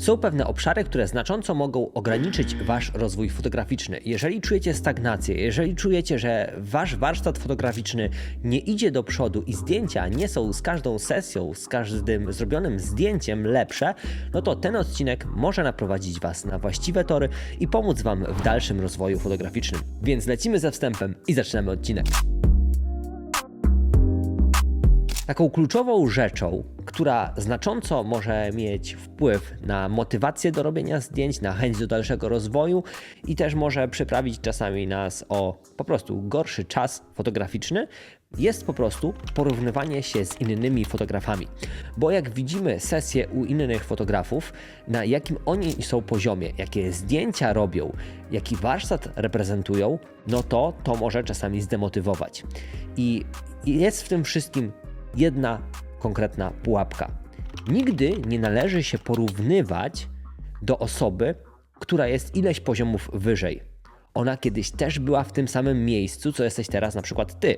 Są pewne obszary, które znacząco mogą ograniczyć wasz rozwój fotograficzny. Jeżeli czujecie stagnację, jeżeli czujecie, że wasz warsztat fotograficzny nie idzie do przodu i zdjęcia nie są z każdą sesją, z każdym zrobionym zdjęciem lepsze, no to ten odcinek może naprowadzić was na właściwe tory i pomóc wam w dalszym rozwoju fotograficznym. Więc lecimy ze wstępem i zaczynamy odcinek. Taką kluczową rzeczą, która znacząco może mieć wpływ na motywację do robienia zdjęć, na chęć do dalszego rozwoju i też może przyprawić czasami nas o po prostu gorszy czas fotograficzny, jest po prostu porównywanie się z innymi fotografami. Bo jak widzimy sesje u innych fotografów, na jakim oni są poziomie, jakie zdjęcia robią, jaki warsztat reprezentują, no to to może czasami zdemotywować. I jest w tym wszystkim jedna konkretna pułapka. Nigdy nie należy się porównywać do osoby, która jest ileś poziomów wyżej. Ona kiedyś też była w tym samym miejscu, co jesteś teraz na przykład ty.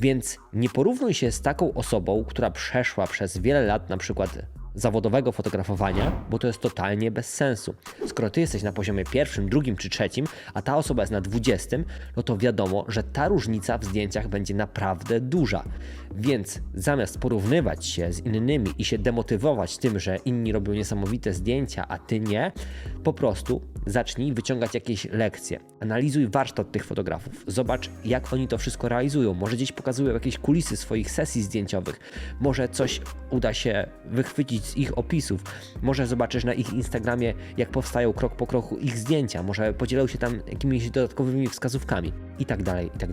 Więc nie porównuj się z taką osobą, która przeszła przez wiele lat na przykład zawodowego fotografowania, bo to jest totalnie bez sensu. Skoro ty jesteś na poziomie pierwszym, drugim czy trzecim, a ta osoba jest na dwudziestym, no to wiadomo, że ta różnica w zdjęciach będzie naprawdę duża. Więc zamiast porównywać się z innymi i się demotywować tym, że inni robią niesamowite zdjęcia, a ty nie, po prostu zacznij wyciągać jakieś lekcje. Analizuj warsztat tych fotografów. Zobacz, jak oni to wszystko realizują. Może gdzieś pokazują jakieś kulisy swoich sesji zdjęciowych. Może coś uda się wychwycić z ich opisów. Może zobaczysz na ich Instagramie, jak powstają krok po kroku ich zdjęcia. Może podzielą się tam jakimiś dodatkowymi wskazówkami i tak dalej, i tak.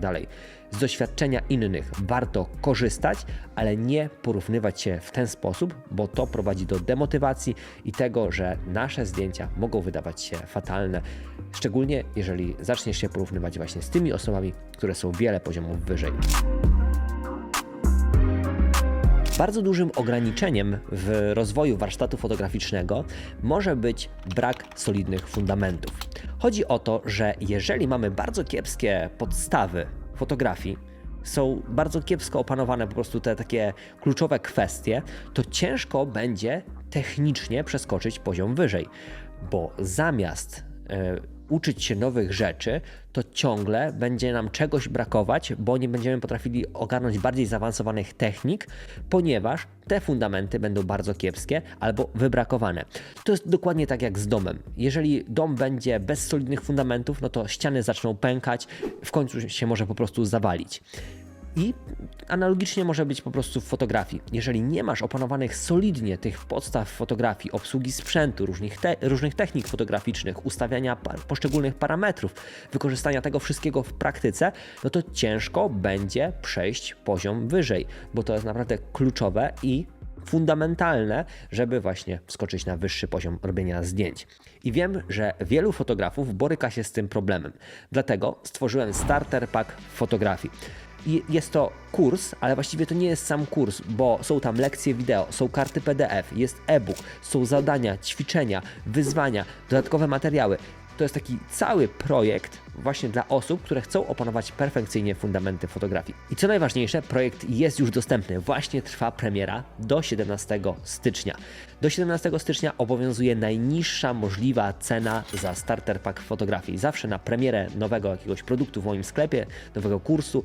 Z doświadczenia innych warto korzystać, ale nie porównywać się w ten sposób, bo to prowadzi do demotywacji i tego, że nasze zdjęcia mogą wydawać się fatalne, szczególnie jeżeli zaczniesz się porównywać właśnie z tymi osobami, które są wiele poziomów wyżej. Bardzo dużym ograniczeniem w rozwoju warsztatu fotograficznego może być brak solidnych fundamentów. Chodzi o to, że jeżeli mamy bardzo kiepskie podstawy fotografii, są bardzo kiepsko opanowane po prostu te takie kluczowe kwestie, to ciężko będzie technicznie przeskoczyć poziom wyżej, bo zamiast e, uczyć się nowych rzeczy, to ciągle będzie nam czegoś brakować, bo nie będziemy potrafili ogarnąć bardziej zaawansowanych technik, ponieważ te fundamenty będą bardzo kiepskie albo wybrakowane. To jest dokładnie tak jak z domem. Jeżeli dom będzie bez solidnych fundamentów, no to ściany zaczną pękać, w końcu się może po prostu zawalić. I analogicznie może być po prostu w fotografii. Jeżeli nie masz opanowanych solidnie tych podstaw fotografii, obsługi sprzętu, różnych, te, różnych technik fotograficznych, ustawiania par poszczególnych parametrów, wykorzystania tego wszystkiego w praktyce, no to ciężko będzie przejść poziom wyżej, bo to jest naprawdę kluczowe i fundamentalne, żeby właśnie wskoczyć na wyższy poziom robienia zdjęć. I wiem, że wielu fotografów boryka się z tym problemem. Dlatego stworzyłem starter pack fotografii. Jest to kurs, ale właściwie to nie jest sam kurs, bo są tam lekcje wideo, są karty PDF, jest e-book, są zadania, ćwiczenia, wyzwania, dodatkowe materiały. To jest taki cały projekt właśnie dla osób, które chcą opanować perfekcyjnie fundamenty fotografii. I co najważniejsze, projekt jest już dostępny. Właśnie trwa premiera do 17 stycznia. Do 17 stycznia obowiązuje najniższa możliwa cena za starter pack fotografii. Zawsze na premierę nowego jakiegoś produktu w moim sklepie, nowego kursu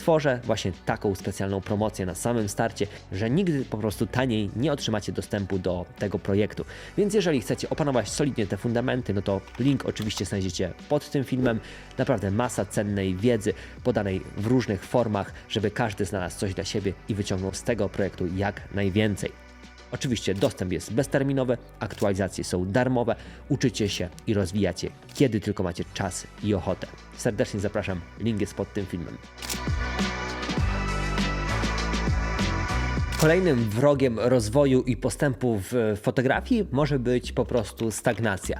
tworzę właśnie taką specjalną promocję na samym starcie, że nigdy po prostu taniej nie otrzymacie dostępu do tego projektu. Więc jeżeli chcecie opanować solidnie te fundamenty, no to link oczywiście znajdziecie pod tym filmem. Naprawdę masa cennej wiedzy podanej w różnych formach, żeby każdy znalazł coś dla siebie i wyciągnął z tego projektu jak najwięcej. Oczywiście dostęp jest bezterminowy, aktualizacje są darmowe, uczycie się i rozwijacie, kiedy tylko macie czas i ochotę. Serdecznie zapraszam, link jest pod tym filmem. Kolejnym wrogiem rozwoju i postępu w fotografii może być po prostu stagnacja.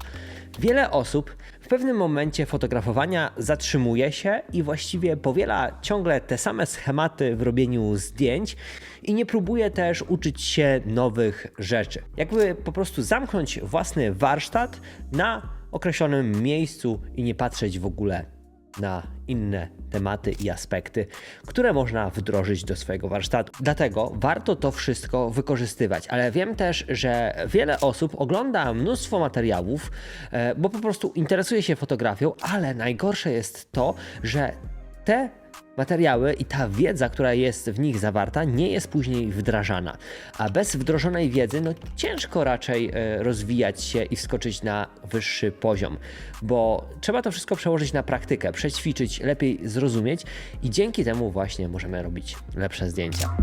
Wiele osób w pewnym momencie fotografowania zatrzymuje się i właściwie powiela ciągle te same schematy w robieniu zdjęć i nie próbuje też uczyć się nowych rzeczy. Jakby po prostu zamknąć własny warsztat na określonym miejscu i nie patrzeć w ogóle na inne tematy i aspekty, które można wdrożyć do swojego warsztatu. Dlatego warto to wszystko wykorzystywać, ale wiem też, że wiele osób ogląda mnóstwo materiałów, e, bo po prostu interesuje się fotografią, ale najgorsze jest to, że te materiały i ta wiedza, która jest w nich zawarta, nie jest później wdrażana. A bez wdrożonej wiedzy, no ciężko raczej e, rozwijać się i wskoczyć na wyższy poziom, bo trzeba to wszystko przełożyć na praktykę, przećwiczyć, lepiej zrozumieć i dzięki temu właśnie możemy robić lepsze zdjęcia.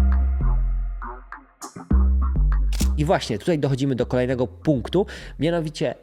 I właśnie tutaj dochodzimy do kolejnego punktu, mianowicie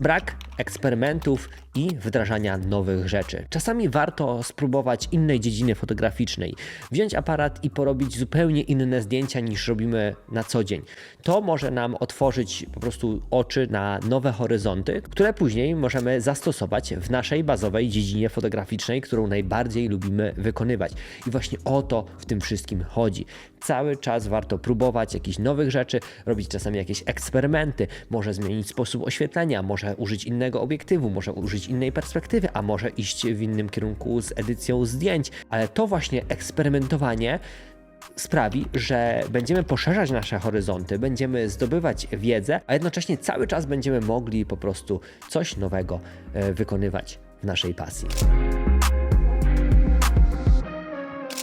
brak eksperymentów i wdrażania nowych rzeczy. Czasami warto spróbować innej dziedziny fotograficznej, wziąć aparat i porobić zupełnie inne zdjęcia niż robimy na co dzień. To może nam otworzyć po prostu oczy na nowe horyzonty, które później możemy zastosować w naszej bazowej dziedzinie fotograficznej, którą najbardziej lubimy wykonywać. I właśnie o to w tym wszystkim chodzi. Cały czas warto próbować jakichś nowych rzeczy, robić czasami jakieś eksperymenty, może zmienić sposób oświetlenia, może użyć innego obiektywu, może użyć innej perspektywy, a może iść w innym kierunku z edycją zdjęć, ale to właśnie eksperymentowanie sprawi, że będziemy poszerzać nasze horyzonty, będziemy zdobywać wiedzę, a jednocześnie cały czas będziemy mogli po prostu coś nowego e, wykonywać w naszej pasji.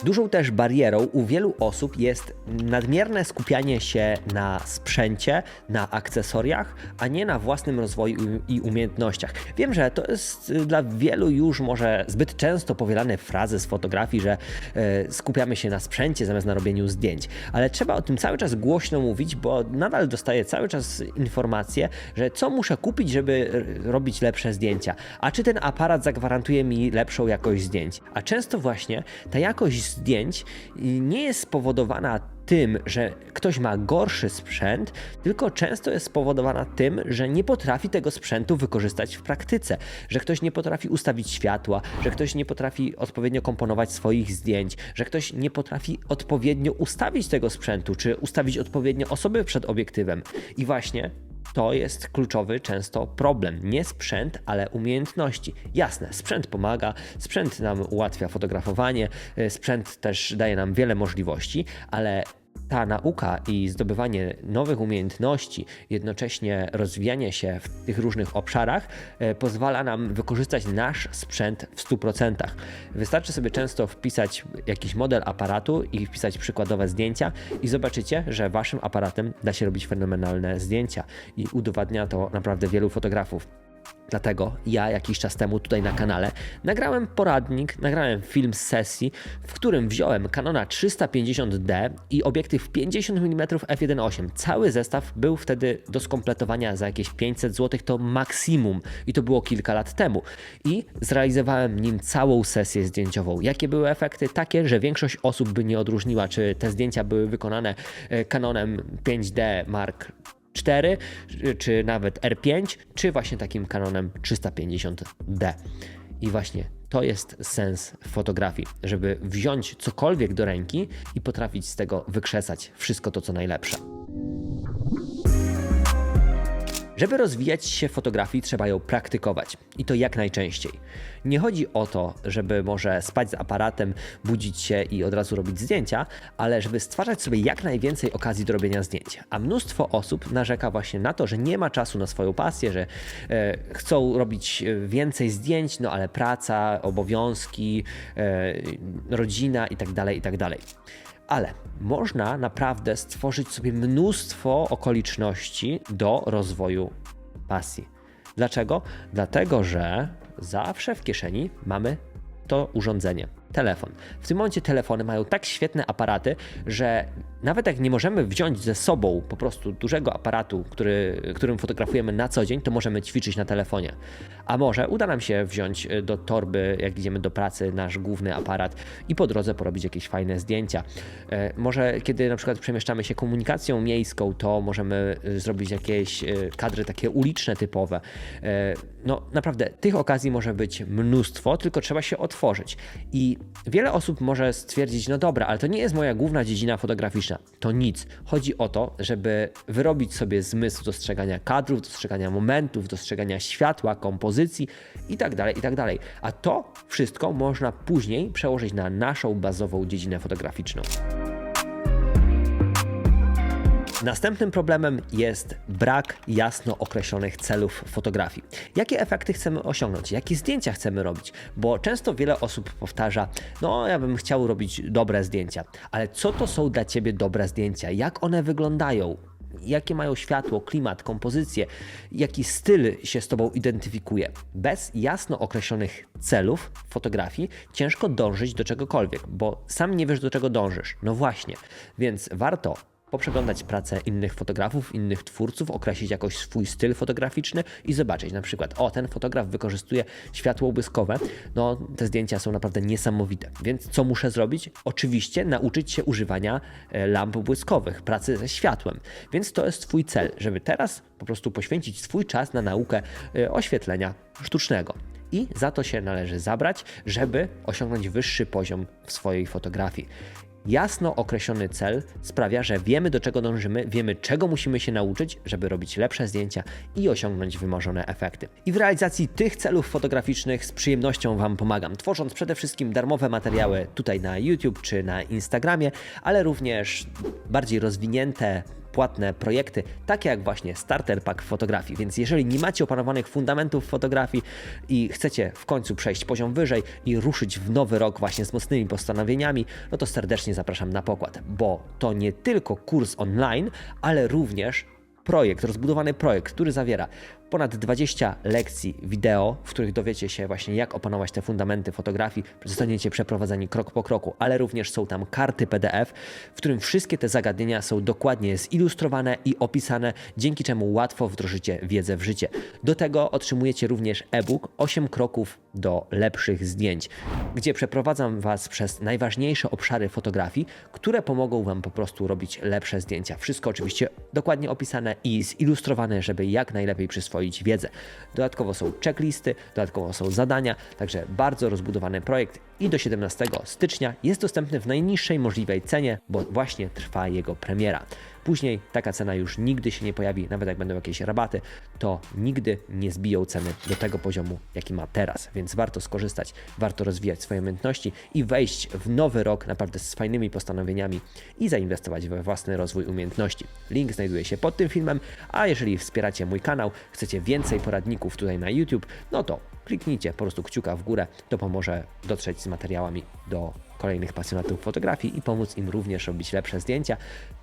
Dużą też barierą u wielu osób jest nadmierne skupianie się na sprzęcie, na akcesoriach, a nie na własnym rozwoju i umiejętnościach. Wiem, że to jest y, dla wielu już może zbyt często powielane frazy z fotografii, że y, skupiamy się na sprzęcie zamiast na robieniu zdjęć, ale trzeba o tym cały czas głośno mówić, bo nadal dostaję cały czas informacje, że co muszę kupić, żeby robić lepsze zdjęcia, a czy ten aparat zagwarantuje mi lepszą jakość zdjęć. A często właśnie ta jakość zdjęć nie jest spowodowana tym, że ktoś ma gorszy sprzęt, tylko często jest spowodowana tym, że nie potrafi tego sprzętu wykorzystać w praktyce, że ktoś nie potrafi ustawić światła, że ktoś nie potrafi odpowiednio komponować swoich zdjęć, że ktoś nie potrafi odpowiednio ustawić tego sprzętu, czy ustawić odpowiednio osoby przed obiektywem. I właśnie to jest kluczowy często problem. Nie sprzęt, ale umiejętności. Jasne, sprzęt pomaga, sprzęt nam ułatwia fotografowanie, y, sprzęt też daje nam wiele możliwości, ale ta nauka i zdobywanie nowych umiejętności, jednocześnie rozwijanie się w tych różnych obszarach, e, pozwala nam wykorzystać nasz sprzęt w 100%. Wystarczy sobie często wpisać jakiś model aparatu i wpisać przykładowe zdjęcia, i zobaczycie, że waszym aparatem da się robić fenomenalne zdjęcia. I udowadnia to naprawdę wielu fotografów. Dlatego ja jakiś czas temu tutaj na kanale nagrałem poradnik, nagrałem film z sesji, w którym wziąłem Canona 350D i obiektyw 50 mm f1.8. Cały zestaw był wtedy do skompletowania za jakieś 500 zł, to maksimum i to było kilka lat temu. I zrealizowałem nim całą sesję zdjęciową. Jakie były efekty? Takie, że większość osób by nie odróżniła, czy te zdjęcia były wykonane e, Canonem 5D Mark 4, czy nawet R5, czy właśnie takim Canonem 350D. I właśnie to jest sens fotografii, żeby wziąć cokolwiek do ręki i potrafić z tego wykrzesać wszystko to, co najlepsze. Żeby rozwijać się w fotografii, trzeba ją praktykować i to jak najczęściej. Nie chodzi o to, żeby może spać z aparatem, budzić się i od razu robić zdjęcia, ale żeby stwarzać sobie jak najwięcej okazji do robienia zdjęć. A mnóstwo osób narzeka właśnie na to, że nie ma czasu na swoją pasję, że e, chcą robić e, więcej zdjęć, no ale praca, obowiązki, e, rodzina itd., tak itd. Ale można naprawdę stworzyć sobie mnóstwo okoliczności do rozwoju pasji. Dlaczego? Dlatego, że zawsze w kieszeni mamy to urządzenie telefon. W tym momencie telefony mają tak świetne aparaty, że nawet jak nie możemy wziąć ze sobą po prostu dużego aparatu, który, którym fotografujemy na co dzień, to możemy ćwiczyć na telefonie. A może uda nam się wziąć e, do torby, jak idziemy do pracy, nasz główny aparat i po drodze porobić jakieś fajne zdjęcia. E, może kiedy na przykład przemieszczamy się komunikacją miejską, to możemy e, zrobić jakieś kadry takie uliczne typowe. No naprawdę, tych okazji może być mnóstwo, tylko trzeba się otworzyć. I wiele osób może stwierdzić, no dobra, ale to nie jest moja główna dziedzina fotograficzna to nic. Chodzi o to, żeby wyrobić sobie zmysł dostrzegania kadrów, dostrzegania momentów, dostrzegania światła, kompozycji itd., itd. A to wszystko można później przełożyć na naszą bazową dziedzinę fotograficzną. Następnym problemem jest brak jasno określonych celów fotografii. Jakie efekty chcemy osiągnąć? Jakie zdjęcia chcemy robić? Bo często wiele osób powtarza: No, ja bym chciał robić dobre zdjęcia, ale co to są dla ciebie dobre zdjęcia? Jak one wyglądają? Jakie mają światło, klimat, kompozycję, jaki styl się z tobą identyfikuje? Bez jasno określonych celów fotografii ciężko dążyć do czegokolwiek, bo sam nie wiesz, do czego dążysz. No właśnie, więc warto poprzeglądać pracę innych fotografów, innych twórców, określić jakoś swój styl fotograficzny i zobaczyć na przykład, o ten fotograf wykorzystuje światło błyskowe, no te zdjęcia są naprawdę niesamowite. Więc co muszę zrobić? Oczywiście nauczyć się używania e, lamp błyskowych, pracy ze światłem. Więc to jest twój cel, żeby teraz po prostu poświęcić swój czas na naukę e, oświetlenia sztucznego i za to się należy zabrać, żeby osiągnąć wyższy poziom w swojej fotografii. Jasno określony cel sprawia, że wiemy do czego dążymy, wiemy czego musimy się nauczyć, żeby robić lepsze zdjęcia i osiągnąć wymarzone efekty. I w realizacji tych celów fotograficznych z przyjemnością Wam pomagam, tworząc przede wszystkim darmowe materiały tutaj na YouTube czy na Instagramie, ale również bardziej rozwinięte płatne projekty, takie jak właśnie Starter Pack Fotografii. Więc jeżeli nie macie opanowanych fundamentów fotografii i chcecie w końcu przejść poziom wyżej i ruszyć w nowy rok właśnie z mocnymi postanowieniami, no to serdecznie zapraszam na pokład, bo to nie tylko kurs online, ale również projekt, rozbudowany projekt, który zawiera ponad 20 lekcji wideo, w których dowiecie się właśnie jak opanować te fundamenty fotografii, zostaniecie przeprowadzeni krok po kroku, ale również są tam karty PDF, w którym wszystkie te zagadnienia są dokładnie zilustrowane i opisane, dzięki czemu łatwo wdrożycie wiedzę w życie. Do tego otrzymujecie również e-book 8 kroków do lepszych zdjęć, gdzie przeprowadzam Was przez najważniejsze obszary fotografii, które pomogą Wam po prostu robić lepsze zdjęcia. Wszystko oczywiście dokładnie opisane i zilustrowane, żeby jak najlepiej przyswoić wiedzę. Dodatkowo są checklisty, dodatkowo są zadania, także bardzo rozbudowany projekt i do 17 stycznia jest dostępny w najniższej możliwej cenie, bo właśnie trwa jego premiera. Później taka cena już nigdy się nie pojawi, nawet jak będą jakieś rabaty, to nigdy nie zbiją ceny do tego poziomu, jaki ma teraz, więc warto skorzystać, warto rozwijać swoje umiejętności i wejść w nowy rok naprawdę z fajnymi postanowieniami i zainwestować we własny rozwój umiejętności. Link znajduje się pod tym filmem, a jeżeli wspieracie mój kanał, chcecie więcej poradników tutaj na YouTube, no to kliknijcie po prostu kciuka w górę, to pomoże dotrzeć z materiałami do kolejnych pasjonatów fotografii i pomóc im również robić lepsze zdjęcia,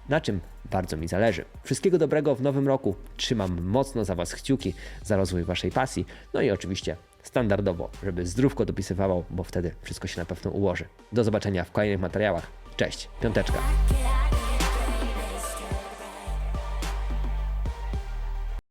na czym bardzo mi zależy. Wszystkiego dobrego w nowym roku. Trzymam mocno za Was kciuki, za rozwój Waszej pasji, no i oczywiście standardowo, żeby zdrówko dopisywało, bo wtedy wszystko się na pewno ułoży. Do zobaczenia w kolejnych materiałach. Cześć, piąteczka.